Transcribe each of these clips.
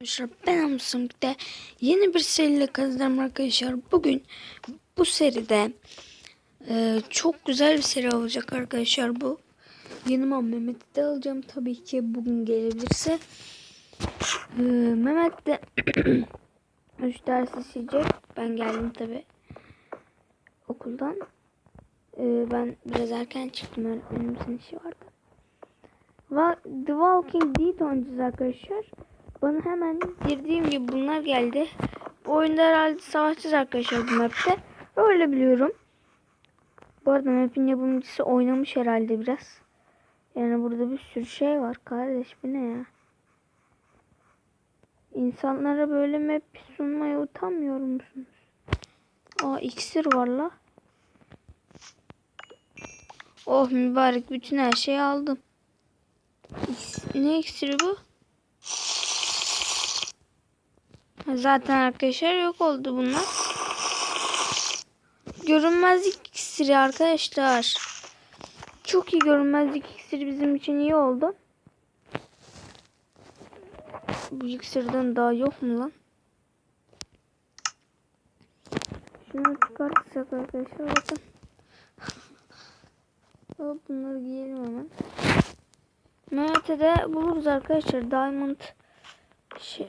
Arkadaşlar ben Amsamik'te yeni bir seriyle karşınızdayım arkadaşlar. Bugün bu seride e, çok güzel bir seri olacak arkadaşlar bu. Yanıma Mehmet'i de alacağım tabii ki bugün gelebilirse. E, Mehmet de 3 ders işleyecek. Ben geldim tabii okuldan. E, ben biraz erken çıktım öğretmenimizin işi vardı. Va The Walking Dead oynayacağız arkadaşlar. Bana hemen girdiğim gibi bunlar geldi. Bu oyunda herhalde savaşacağız arkadaşlar bu map'te. Öyle biliyorum. Bu arada map'in yapımcısı oynamış herhalde biraz. Yani burada bir sürü şey var kardeş bu ne ya? İnsanlara böyle map sunmaya utanmıyor musunuz? Aa iksir var la. Oh mübarek bütün her şeyi aldım. Ne iksiri bu? Zaten arkadaşlar yok oldu bunlar. Görünmezlik iksiri arkadaşlar. Çok iyi görünmezlik iksiri bizim için iyi oldu. Bu iksirden daha yok mu lan? Şunu çıkartsak arkadaşlar bakın. Hop bunları giyelim hemen. Mehmet'e buluruz arkadaşlar. Diamond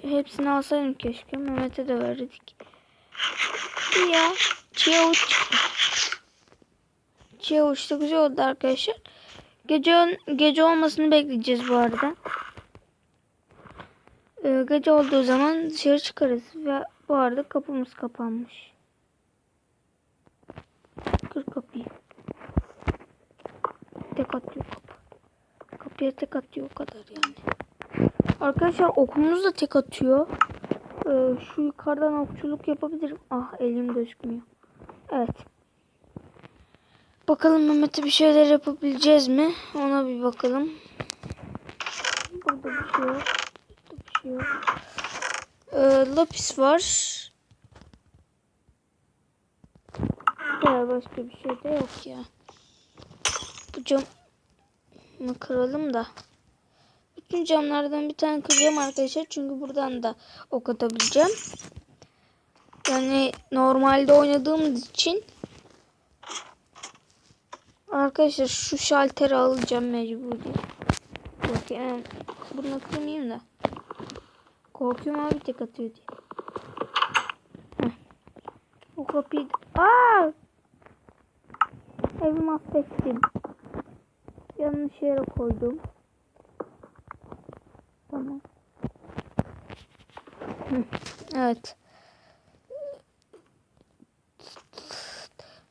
hepsini alsaydım keşke. Mehmet'e de verdik. Ya. Çavuş. Çavuş da güzel oldu arkadaşlar. Gece, gece olmasını bekleyeceğiz bu arada. Ee, gece olduğu zaman dışarı çıkarız. Ve bu arada kapımız kapanmış. Kır kapıyı. Tek atıyor kapı. Kapıya tek atıyor o kadar yani. Arkadaşlar okumuz da tek atıyor. Ee, şu yukarıdan okçuluk yapabilirim. Ah elim gözükmüyor. Evet. Bakalım Mehmet'e bir şeyler yapabileceğiz mi? Ona bir bakalım. Burada bir şey yok. Burada bir şey yok. Ee, lapis var. Ya başka bir şey de yok ya. Bu camı kıralım da. Bütün camlardan bir tane kıracağım arkadaşlar. Çünkü buradan da ok atabileceğim. Yani normalde oynadığımız için Arkadaşlar şu şalteri alacağım mecburi. Bakayım. Bunu kırmayayım da. Korkuyorum abi tek atıyor diye. Heh. O kapıyı... Aa! Evi mahvettim. Yanlış yere koydum. Tamam. Hı, Evet.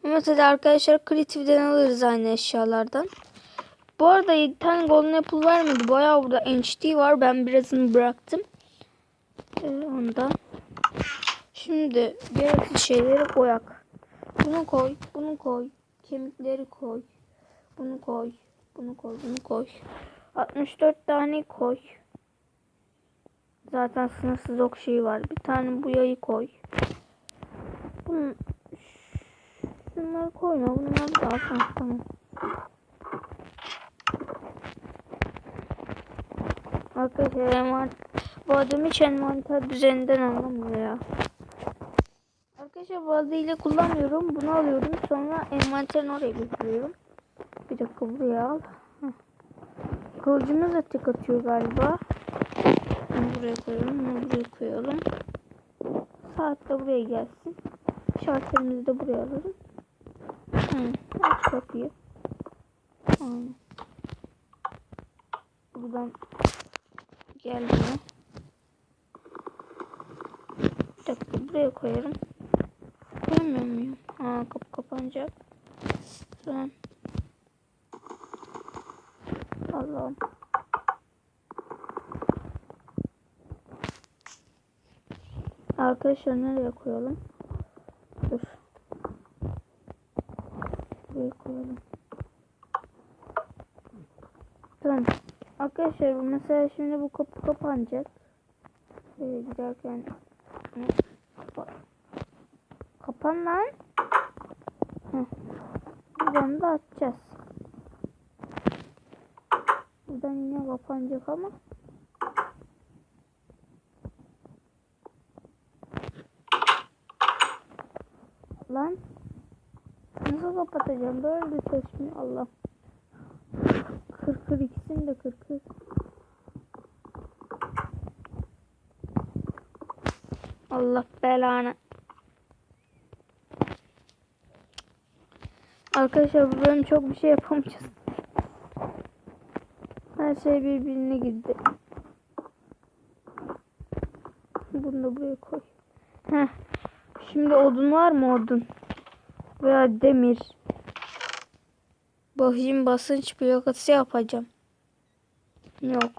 Mesela arkadaşlar Creative'den alırız aynı eşyalardan. Bu arada 7 tane Golden Apple vermedi. Bayağı burada HD var. Ben birazını bıraktım. Ee, ondan. Şimdi gerekli şeyleri koyak. Bunu koy. Bunu koy. Kemikleri koy. Bunu koy. Bunu koy. Bunu koy. 64 tane koy. Zaten sınırsız ok şeyi var. Bir tane bu yayı koy. Bunu, şunları koyma. Bunları da alsan tamam. Arkadaşlar envant bu adam hiç envanter düzeninden anlamıyor ya. Arkadaşlar bu adıyla kullanmıyorum. Bunu alıyorum. Sonra envanterin oraya götürüyorum. Bir dakika buraya al. Kılıcımız da tek atıyor galiba. Bunu buraya koyalım. Bunu buraya koyalım. Saat de buraya gelsin. Şartlarımızı da buraya alalım. Hı, aç kapıyı. Aynen. Buradan gel buna. Bir dakika buraya koyarım. Koyamıyor muyum? Ha kapı kapanacak. Tamam. Allah'ım. Arkadaşlar nereye koyalım? Dur. Buraya koyalım. Tamam. Arkadaşlar mesela şimdi bu kapı kapanacak. Şöyle giderken Kapa- kapan lan. Heh. Buradan da açacağız. Buradan yine kapanacak ama Lan. Nasıl kapatacağım? Böyle çalışmıyor. Allah. Kır kır ikisini de kır kır. Allah belanı. Arkadaşlar bu bölüm çok bir şey yapamayacağız. Her şey birbirine girdi. Bunu da buraya koy. Heh. Şimdi odun var mı odun? Veya demir. Bakayım basınç plakası yapacağım. Yok.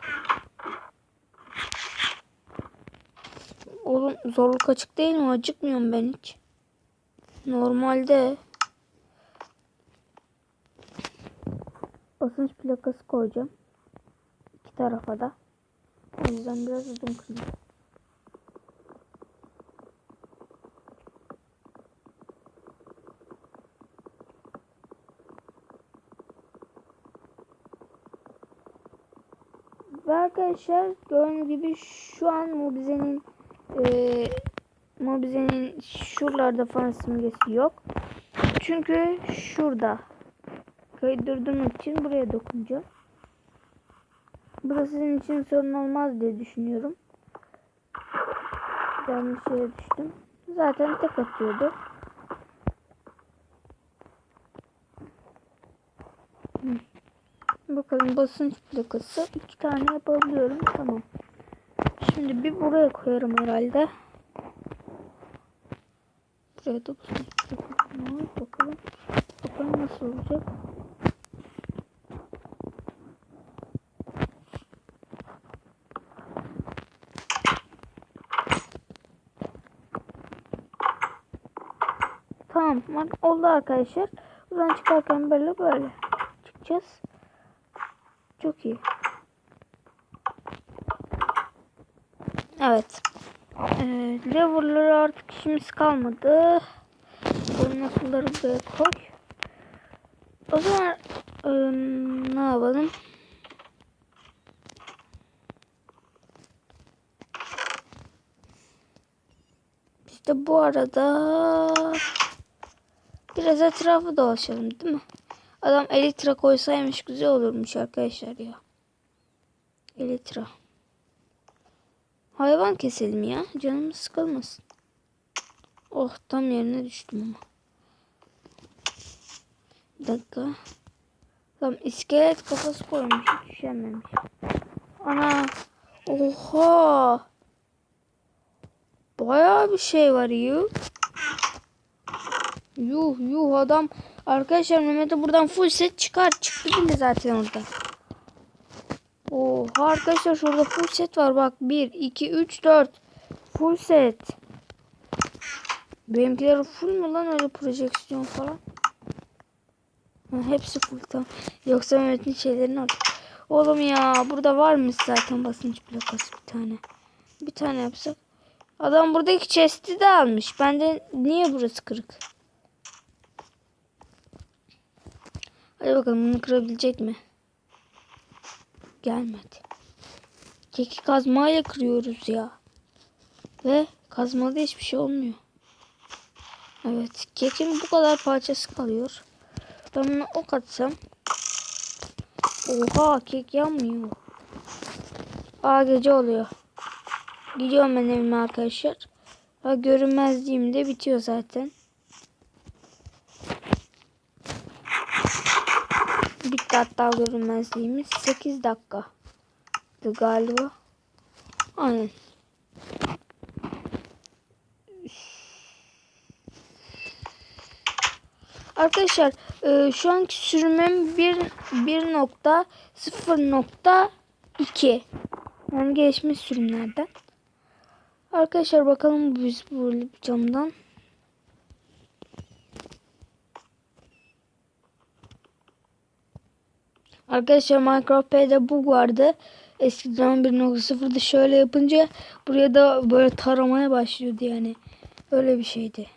Oğlum zorluk açık değil mi? Acıkmıyorum ben hiç. Normalde basınç plakası koyacağım. İki tarafa da. O yüzden biraz uzun kırdım. Ve arkadaşlar gördüğünüz gibi şu an Mobize'nin e, Mobize'nin şuralarda falan simgesi yok. Çünkü şurada kaydırdırmak için buraya dokunacağım. Burası sizin için sorun olmaz diye düşünüyorum. Yanlış yere düştüm. Zaten tek atıyordu. Hı. Bakalım basınç plakası. iki tane yapabiliyorum. Tamam. Şimdi bir buraya koyarım herhalde. Buraya da basınç plakası var. Bakalım. Bakalım nasıl olacak. Tamam. Oldu arkadaşlar. Buradan çıkarken böyle böyle çıkacağız. Çok iyi. Evet. Ee, lever'lara artık işimiz kalmadı. Bu nasılları buraya koy. O zaman ıı, ne yapalım? İşte bu arada biraz etrafı dolaşalım değil mi? Adam elitra koysaymış güzel olurmuş arkadaşlar ya. Elitra. Hayvan keselim ya. Canımız sıkılmasın. Oh tam yerine düştüm ama. Bir dakika. Tam iskelet kafası koymuş. Hiç üşenmemiş. Ana. Oha. Bayağı bir şey var yuh. Yuh yuh adam. Arkadaşlar Mehmet'e buradan full set çıkar. Çıktı bile zaten orada. Oha arkadaşlar şurada full set var. Bak 1, 2, 3, 4. Full set. Benimkiler full mü lan öyle projeksiyon falan? Ha, hepsi full tamam. Yoksa Mehmet'in şeylerini al. Oğlum ya burada varmış zaten basınç plakası bir tane. Bir tane yapsak. Adam buradaki chest'i de almış. Bende niye burası kırık? Hadi bakalım bunu kırabilecek mi? Gelmedi. Keki kazmayla kırıyoruz ya. Ve kazmada hiçbir şey olmuyor. Evet. Kekin bu kadar parçası kalıyor. Ben bunu ok atsam. Oha kek yanmıyor. Aa gece oluyor. Gidiyorum ben evime arkadaşlar. Ha, görünmezliğim de bitiyor zaten. Hatta görünmezliğimiz. 8 dakika. galiba. Aynen. Arkadaşlar e, şu anki sürümüm 1 1.0.2 yani gelişmiş sürümlerden. Arkadaşlar bakalım biz bu camdan. Arkadaşlar Minecraft P'de bug vardı. Eskiden 1.0'da şöyle yapınca buraya da böyle taramaya başlıyordu yani. Öyle bir şeydi.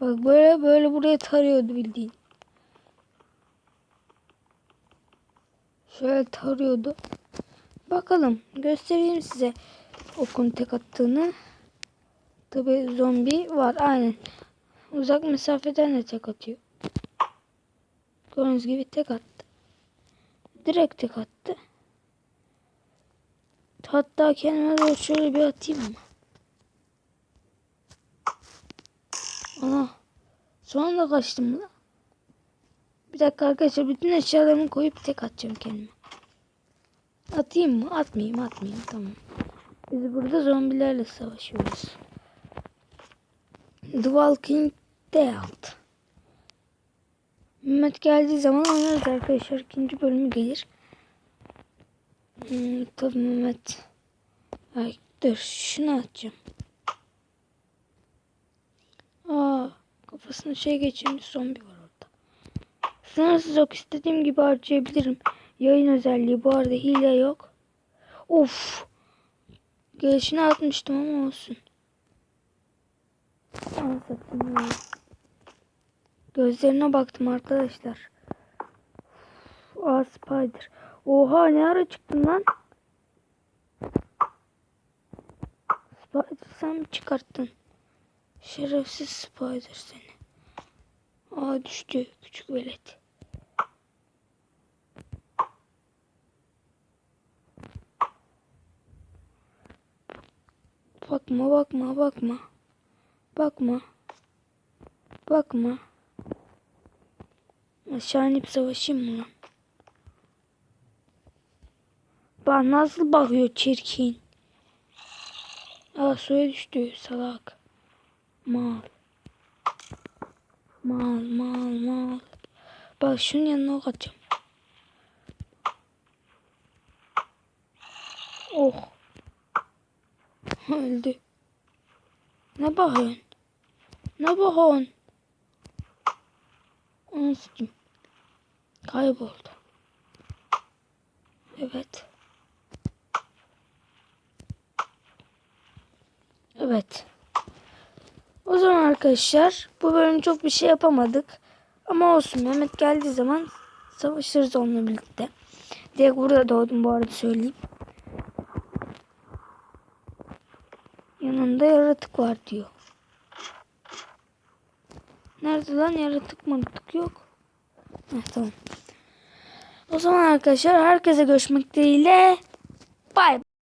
Bak böyle böyle buraya tarıyordu bildiğin. Şöyle tarıyordu. Bakalım göstereyim size okun tek attığını. Tabi zombi var aynen. Uzak mesafeden de tek atıyor. Gördüğünüz gibi tek attı. Direkt tek attı. Hatta kendime doğru şöyle bir atayım mı? Ana. Sonra da kaçtım lan. Bir dakika arkadaşlar bütün eşyalarımı koyup tek atacağım kendime. Atayım mı? Atmayayım atmayayım tamam. Biz burada zombilerle savaşıyoruz. The Walking Dead. Mehmet geldiği zaman oynarız arkadaşlar. İkinci bölümü gelir. Hmm, tabii Mehmet. Ay, dur şunu atacağım. Aa, kafasına şey geçirmiş zombi var orada. Sınırsız ok istediğim gibi harcayabilirim. Yayın özelliği bu arada hile yok. Of. Gelişine atmıştım ama olsun. Anlatayım ya. Gözlerine baktım arkadaşlar. Aa spider. Oha ne ara çıktın lan? Spider sen mi çıkarttın? Şerefsiz spider seni. Aa düştü küçük velet. Bakma bakma bakma. Bakma. Bakma. Aşağı inip savaşayım mı lan? Bak nasıl bakıyor çirkin. Aa suya düştü salak. Mal. Mal mal mal. Bak şunun yanına ok atacağım. Oh. Öldü. Ne bakıyorsun? Ne bakıyorsun? Onu sikeyim. Kayboldu. Evet. Evet. O zaman arkadaşlar bu bölüm çok bir şey yapamadık. Ama olsun Mehmet geldiği zaman savaşırız onunla birlikte. Direkt burada doğdum bu arada söyleyeyim. Yanında yaratık var diyor. Nerede lan yaratık maratık yok. Tamam. O zaman arkadaşlar herkese görüşmek dileğiyle. Bay